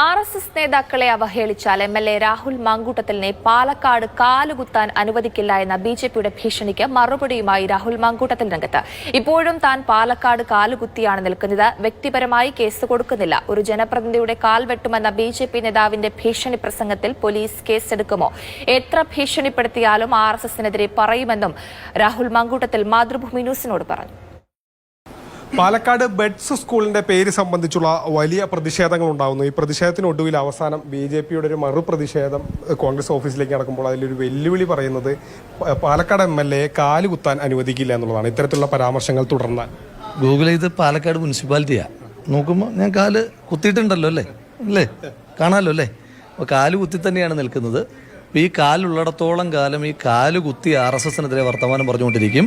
R S S നേതാക്കളെ അവഹേളിച്ചാൽ M L A Rahul മാങ്കൂട്ടത്തിലിനെ പാലക്കാട് കാലുകുത്താൻ അനുവദിക്കില്ല എന്ന ബി ജെ പിയുടെ ഭീഷണിക്ക് മറുപടിയുമായി രാഹുൽ മാങ്കൂട്ടത്തിൽ രംഗത്ത്. ഇപ്പോഴും താൻ പാലക്കാട് കാലുകുത്തിയാണ് നിൽക്കുന്നത്. വ്യക്തിപരമായി കേസ് കൊടുക്കുന്നില്ല. ഒരു ജനപ്രതിനിധിയുടെ കാൽ വെട്ടുമെന്ന ബി ജെ പി നേതാവിന്റെ ഭീഷണി പ്രസംഗത്തിൽ പോലീസ് കേസെടുക്കുമോ? എത്ര ഭീഷണിപ്പെടുത്തിയാലും ആർ എസ് എസിനെതിരെ പറയുമെന്നും രാഹുൽ മാങ്കൂട്ടത്തിൽ മാതൃഭൂമി ന്യൂസിനോട് പറഞ്ഞു. പാലക്കാട് ബെഡ്സ് സ്കൂളിന്റെ പേര് സംബന്ധിച്ചുള്ള വലിയ പ്രതിഷേധങ്ങൾ ഉണ്ടാകുന്നു ഈ പ്രതിഷേധത്തിനൊടുവിൽ അവസാനം ബി ജെ പിയുടെ ഒരു മറുപ്രതിഷേധം കോൺഗ്രസ് ഓഫീസിലേക്ക് നടക്കുമ്പോൾ അതിലൊരു വെല്ലുവിളി പറയുന്നത് പാലക്കാട് എം എൽ എ കാൽ കുത്താൻ അനുവദിക്കില്ല എന്നുള്ളതാണ്. ഇത്തരത്തിലുള്ള പരാമർശങ്ങൾ തുടർന്നാൽ. ഗൂഗിൾ ചെയ്ത് പാലക്കാട് മുനിസിപ്പാലിറ്റിയാ. നോക്കുമ്പോൾ ഞാൻ കാൽ കുത്തിയിട്ടുണ്ടല്ലോ അല്ലേ? അല്ലേ? കാണാമല്ലോ അല്ലേ? അപ്പോൾ കാൽ കുത്തി തന്നെയാണ് നിൽക്കുന്നത്. ഈ കാലുള്ളിടത്തോളം കാലം ഈ കാൽ കുത്തി ആർ എസ് എസിനെതിരെ വർത്തമാനം പറഞ്ഞുകൊണ്ടിരിക്കും.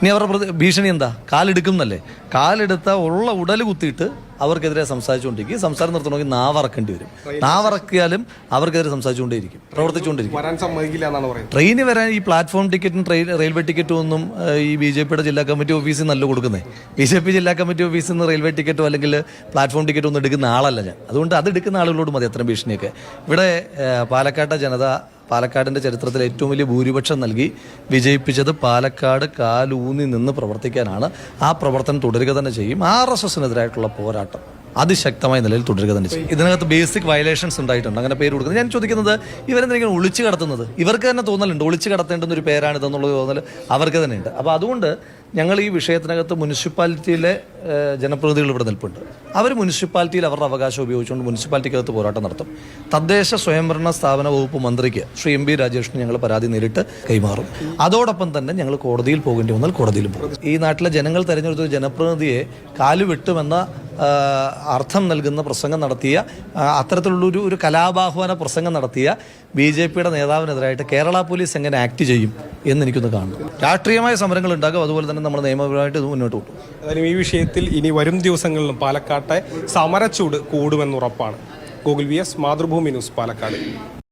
ഇനി അവരുടെ ഭീഷണി എന്താ? കാലെടുക്കും എന്നല്ലേ കാലെടുത്ത ഉള്ള ഉടൽ കുത്തിയിട്ട് അവർക്കെതിരെ സംസാരിച്ചുകൊണ്ടിരിക്കും. സംസാരം നിർത്തണമെങ്കിൽ നാവറക്കേണ്ടി വരും. നാവറക്കിയാലും അവർക്കെതിരെ സംസാരിച്ചുകൊണ്ടേയിരിക്കും. പ്രവർത്തിച്ചുകൊണ്ടിരിക്കും വരാൻ സമ്മതിക്കില്ല എന്നാണ് പറയുന്നത്. ട്രെയിന് വരാൻ ഈ പ്ലാറ്റ്ഫോം ടിക്കറ്റും ട്രെയിൻ റെയിൽവേ ടിക്കറ്റും ഒന്നും ഈ ബി ജെ പിയുടെ ജില്ലാ കമ്മിറ്റി ഓഫീസിൽ നല്ല കൊടുക്കുന്നത്. ബി ജെ പി ജില്ലാ കമ്മിറ്റി ഓഫീസിൽ നിന്ന് റെയിൽവേ ടിക്കറ്റോ അല്ലെങ്കിൽ പ്ലാറ്റ്ഫോം ടിക്കറ്റോ ഒന്നും എടുക്കുന്ന ആളല്ല ഞാൻ. അതുകൊണ്ട് അത് എടുക്കുന്ന ആളുകളോട് മതി അത്രയും ഭീഷണിയൊക്കെ. ഇവിടെ പാലക്കാട്ടെ ജനത പാലക്കാടിന്റെ ചരിത്രത്തിൽ ഏറ്റവും വലിയ ഭൂരിപക്ഷം നൽകി വിജയിപ്പിച്ചത് പാലക്കാട് കാലൂന്നി നിന്ന് പ്രവർത്തിക്കാനാണ്. ആ പ്രവർത്തനം തുടരുക തന്നെ ചെയ്യും. ആർ എസ് എസിനെതിരായിട്ടുള്ള പോരാട്ടം. അതിശക്തമായ നിലയിൽ തുടരുക തന്നെ ചെയ്യും. ഇതിനകത്ത് ബേസിക് വയലേഷൻസ് ഉണ്ടായിട്ടുണ്ട്. അങ്ങനെ പേര് കൊടുക്കുന്നത്. ഞാൻ ചോദിക്കുന്നത് ഇവരെന്തെങ്കിലും ഒളിച്ചു കടത്തുന്നത്? ഇവർക്ക് തന്നെ തോന്നലുണ്ട്. ഒളിച്ചു കടത്തേണ്ടുന്ന ഒരു പേരാണിതെന്നുള്ളത് തോന്നൽ അവർക്ക് തന്നെ ഉണ്ട്. അപ്പോൾ അതുകൊണ്ട് ഞങ്ങൾ ഈ വിഷയത്തിനകത്ത് മുനിസിപ്പാലിറ്റിയിലെ ജനപ്രതിനിധികൾ ഇവിടെ നിൽപ്പുണ്ട്. അവർ മുനിസിപ്പാലിറ്റിയിൽ അവരുടെ അവകാശം ഉപയോഗിച്ചുകൊണ്ട് മുനിസിപ്പാലിറ്റിക്കകത്ത് പോരാട്ടം നടത്തും. തദ്ദേശ സ്വയംഭരണ സ്ഥാപന വകുപ്പ് മന്ത്രിക്ക് ശ്രീ എം ബി രാജേഷിന് ഞങ്ങൾ പരാതി നേരിട്ട് കൈമാറും. അതോടൊപ്പം തന്നെ ഞങ്ങൾ കോടതിയിൽ പോകേണ്ടി വന്നാൽ കോടതിയിൽ പോകും. ഈ നാട്ടിലെ ജനങ്ങൾ തെരഞ്ഞെടുത്ത ജനപ്രതിനിധിയെ കാലു വെട്ടുമെന്ന ആ, അർത്ഥം നൽകുന്ന പ്രസംഗം നടത്തിയ അത്തരത്തിലുള്ളൊരു ഒരു കലാപാഹ്വാന പ്രസംഗം നടത്തിയ ബി ജെ പിയുടെ നേതാവിനെതിരായിട്ട് കേരള പോലീസ് എങ്ങനെ ആക്ട് ചെയ്യും എന്ന് എനിക്കൊന്ന് കാണണം. രാഷ്ട്രീയമായ സമരങ്ങൾ ഉണ്ടാകും അതുപോലെ തന്നെ നമ്മൾ നിയമപരമായിട്ട് മുന്നോട്ട് പോകും അതായത് ഈ വിഷയത്തിൽ ഇനി വരും ദിവസങ്ങളിലും പാലക്കാട്ടെ സമരച്ചൂട് കൂടുമെന്നുറപ്പാണ്. Google V S Mathrubhumi news Palakkad.